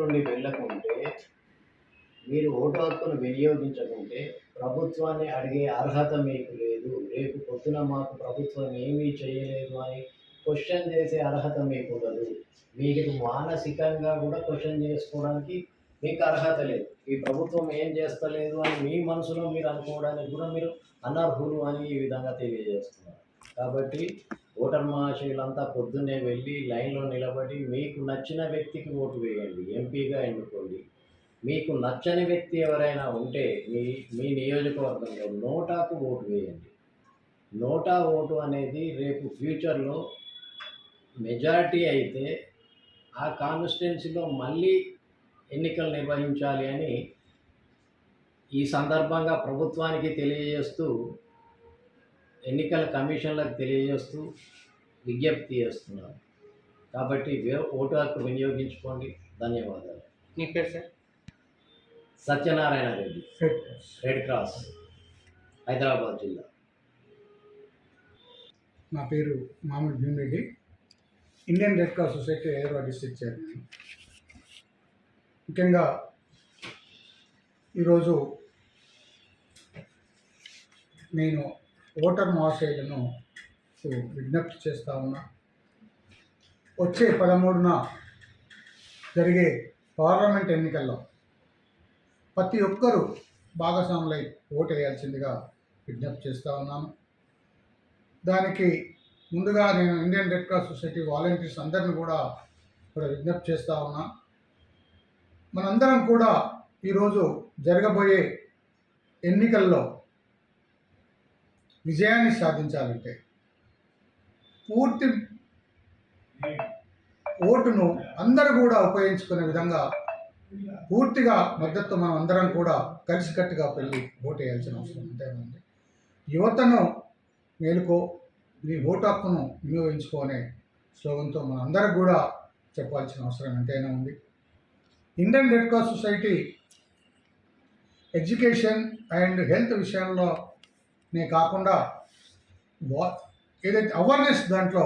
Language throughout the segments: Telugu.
నుండి వెళ్ళకుంటే మీరు ఓటు హక్కును వినియోగించకుంటే ప్రభుత్వాన్ని అడిగే అర్హత మీకు లేదు. రేపు పొద్దున మాకు ప్రభుత్వం ఏమీ చేయలేదు అని క్వశ్చన్ చేసే అర్హత మీకు ఉండదు. మీకు మానసికంగా కూడా క్వశ్చన్ చేసుకోవడానికి మీకు అర్హత లేదు. ఈ ప్రభుత్వం ఏం చేస్తలేదు అని మీ మనసులో మీరు అనుకోవడానికి కూడా మీరు అనర్హులు అని ఈ విధంగా తెలియజేస్తున్నారు. కాబట్టి ఓటర్ మహాశయులంతా పొద్దున్నే వెళ్ళి లైన్లో నిలబడి మీకు నచ్చిన వ్యక్తికి ఓటు వేయండి ఎంపీగా ఎన్నుకోండి. మీకు నచ్చని వ్యక్తి ఎవరైనా ఉంటే మీ మీ నియోజకవర్గంలో నోటాకు ఓటు వేయండి. నోటా ఓటు అనేది రేపు ఫ్యూచర్లో మెజారిటీ అయితే ఆ కాన్స్టిట్యున్సీలో మళ్ళీ ఎన్నికలు నిర్వహించాలి అని ఈ సందర్భంగా ప్రభుత్వానికి తెలియజేస్తూ ఎన్నికల కమిషన్లకు తెలియజేస్తూ విజ్ఞప్తి చేస్తున్నాను కాబట్టి వే- ఓటు హక్కు వినియోగించుకోండి. ధన్యవాదాలు. నీ పేరు sir? Satyanarayana Reddy. Red cross Hyderabad జిల్లా. నా పేరు మామూలు Bhimireddy. Indian red cross society Hyderabad district chairman. ముఖ్యంగా ఈరోజు నేను ఓటర్ మహాశయులను విజ్ఞప్తి చేస్తా ఉన్నా. వచ్చే పదమూడున జరిగే పార్లమెంట్ ఎన్నికల్లో ప్రతి ఒక్కరూ భాగస్వాములై ఓటు వేయాల్సిందిగా విజ్ఞప్తి చేస్తూ ఉన్నాను. దానికి ముందుగా నేను Indian red cross society volunteers అందరిని కూడా ఇక్కడ విజ్ఞప్తి చేస్తూ ఉన్నా. మనందరం కూడా ఈరోజు జరగబోయే ఎన్నికల్లో విజయాన్ని సాధించాలంటే పూర్తి ఓటును అందరూ కూడా ఉపయోగించుకునే విధంగా పూర్తిగా మద్దతు మనం అందరం కూడా కలిసికట్టుగా పెళ్ళి ఓటు వేయాల్సిన అవసరం ఎంతైనా ఉంది యువతను మేలుకో మీ ఓటు హక్కును వినియోగించుకునే స్లోగన్తో మన అందరికి కూడా చెప్పాల్సిన అవసరం ఎంతైనా ఉంది. Indian red cross society education and health విషయంలో నే కాకుండా ఏదైతే అవేర్నెస్ దాంట్లో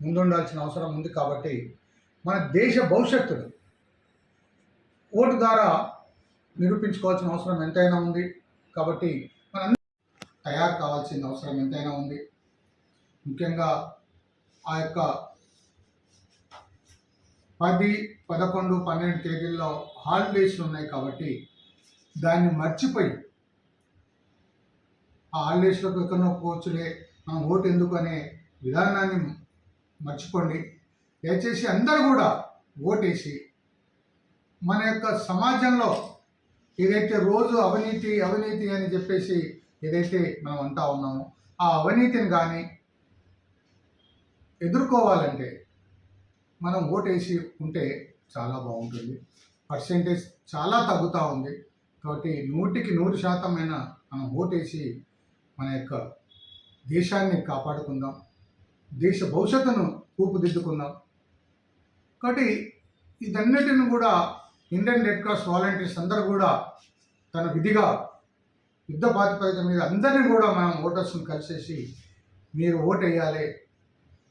ముందుండాల్సిన అవసరం ఉంది కాబట్టి మన దేశ భవిష్యత్తును ఓటు ద్వారా నిరూపించుకోవాల్సిన అవసరం ఎంతైనా ఉంది కాబట్టి మన తయారు కావాల్సిన అవసరం ఎంతైనా ఉంది. ముఖ్యంగా ఆ యొక్క పది పదకొండు పన్నెండు తేదీల్లో హాలిడేస్లు ఉన్నాయి కాబట్టి దాన్ని మర్చిపోయి ఆ హాలిడేస్లోకి ఎక్కడో పోవచ్చులే మనం ఓటు ఎందుకు అనే విధానాన్ని మర్చిపోండి. దయచేసి అందరూ కూడా ఓటేసి మన యొక్క సమాజంలో ఏదైతే రోజు అవినీతి అవినీతి అని చెప్పేసి ఏదైతే మనం అంటా ఉన్నామో ఆ అవినీతిని కానీ ఎదుర్కోవాలంటే మనం ఓటేసి ఉంటే చాలా బాగుంటుంది. పర్సెంటేజ్ చాలా తగ్గుతూ ఉంది. కాబట్టి నూటికి నూరు శాతమైన మనం ఓటేసి మన యొక్క దేశాన్ని కాపాడుకుందాం. దేశ భవిష్యత్తును రూపుదిద్దుకుందాం కాబట్టి ఇదన్నిటిని కూడా ఇండియన్ రెడ్ క్రాస్ వాలంటీర్స్ అందరూ కూడా తన విధిగా యుద్ధ ప్రాతిపదిక మీద అందరినీ కూడా మనం ఓటర్స్ని కలిసేసి మీరు ఓటు వేయాలి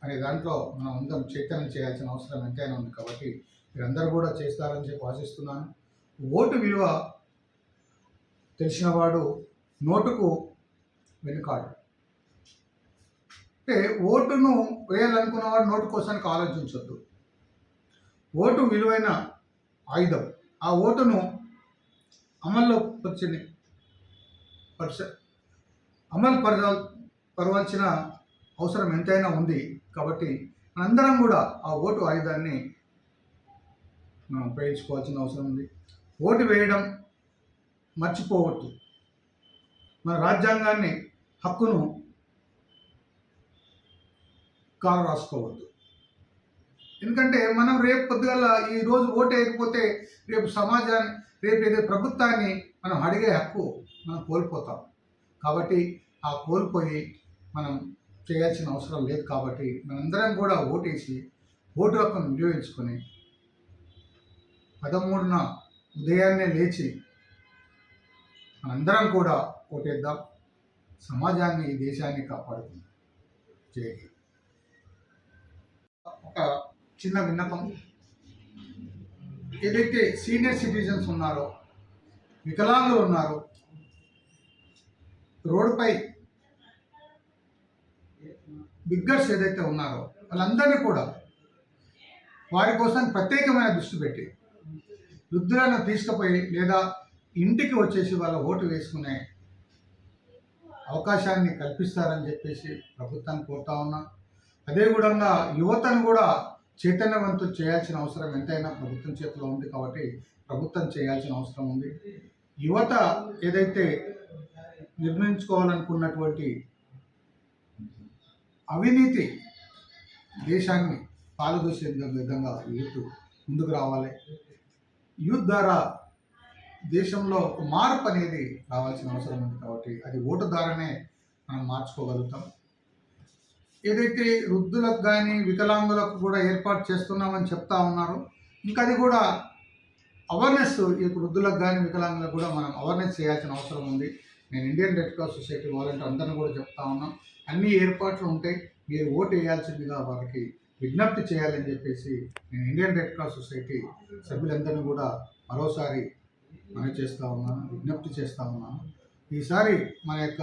అనే దాంట్లో మనం అందరం చైతన్యం చేయాల్సిన అవసరం ఎంతైనా ఉంది కాబట్టి మీరందరూ కూడా చేస్తారని చెప్పి ఆశిస్తున్నాను. ఓటు విలువ తెలిసినవాడు నోటుకు వెనుకాడు అంటే ఓటును వేయాలనుకున్నవాడు నోటు కోసానికి ఆలోచించొద్దు. ఓటు విలువైన ఆయుధం. ఆ ఓటును అమల్లో పరిచిన పరిచ అమలు పర పరవాల్సిన అవసరం ఎంతైనా ఉంది కాబట్టి మనందరం కూడా ఆ ఓటు ఆయుధాన్ని మనం ఉపయోగించుకోవాల్సిన అవసరం ఉంది. ఓటు వేయడం మర్చిపోవద్దు. మన రాజ్యాంగాన్ని హక్కును కాలు రాసుకోవద్దు ఎందుకంటే మనం రేపు పొద్దుగల ఈ రోజు ఓటు వేయకపోతే రేపు సమాజాన్ని రేపు ఏదో ప్రభుత్వాన్ని మనం అడిగే హక్కు మనం కోల్పోతాం. కాబట్టి ఆ కోల్పోయి మనం చేయాల్సిన అవసరం లేదు కాబట్టి మనందరం కూడా ఓటేసి ఓటు హక్కును వినియోగించుకొని పదమూడున ఉదయాన్నే లేచి మనందరం కూడా ఓటేద్దాం. సమాజాన్ని ఈ దేశాన్ని కాపాడుతుంది. జై ఒక చిన్న విన్నపం. ఏదైతే సీనియర్ సిటిజన్స్ ఉన్నారో వికలాంగులు ఉన్నారో రోడ్డుపై బిగ్గర్స్ ఏదైతే ఉన్నారో వాళ్ళందరినీ కూడా వారి కోసం ప్రత్యేకమైన దృష్టి పెట్టి వృద్ధులను తీసుకుపోయి లేదా ఇంటికి వచ్చేసి వాళ్ళ ఓటు వేసుకునే అవకాశాన్ని కల్పిస్తారని చెప్పేసి ప్రభుత్వాన్ని కోరుతా ఉన్నా. అదే విధంగా యువతను కూడా చైతన్యవంతులు చేయాల్సిన అవసరం ఎంతైనా ప్రభుత్వం చేతిలో ఉంది కాబట్టి ప్రభుత్వం చేయాల్సిన అవసరం ఉంది. యువత ఏదైతే నిర్ణయించుకోవాలనుకున్నటువంటి అవినీతి దేశాన్ని పాల్గొసే విధంగా యూత్ ముందుకు రావాలి. యూత్ ద్వారా దేశంలో ఒక మార్పు అనేది రావాల్సిన అవసరం ఉంది కాబట్టి అది ఓటు ద్వారానే మనం మార్చుకోగలుగుతాం. ఏదైతే వృద్ధులకు కానీ వికలాంగులకు కూడా ఏర్పాటు చేస్తున్నామని చెప్తా ఉన్నారు ఇంకా అది కూడా అవేర్నెస్ ఈ వృద్ధులకు కానీ వికలాంగులకు కూడా మనం అవేర్నెస్ చేయాల్సిన అవసరం ఉంది. నేను Indian red cross society volunteer అందరిని కూడా చెప్తా ఉన్నాం. అన్ని ఏర్పాట్లు ఉంటాయి. మీరు ఓటు వేయాల్సిందిగా వారికి విజ్ఞప్తి చేయాలని చెప్పేసి నేను ఇండియన్ రెడ్ క్రాస్ సొసైటీ సభ్యులందరినీ కూడా మరోసారి మనం చేస్తూ ఉన్నాను విజ్ఞప్తి చేస్తూ ఉన్నాను ఈసారి మన యొక్క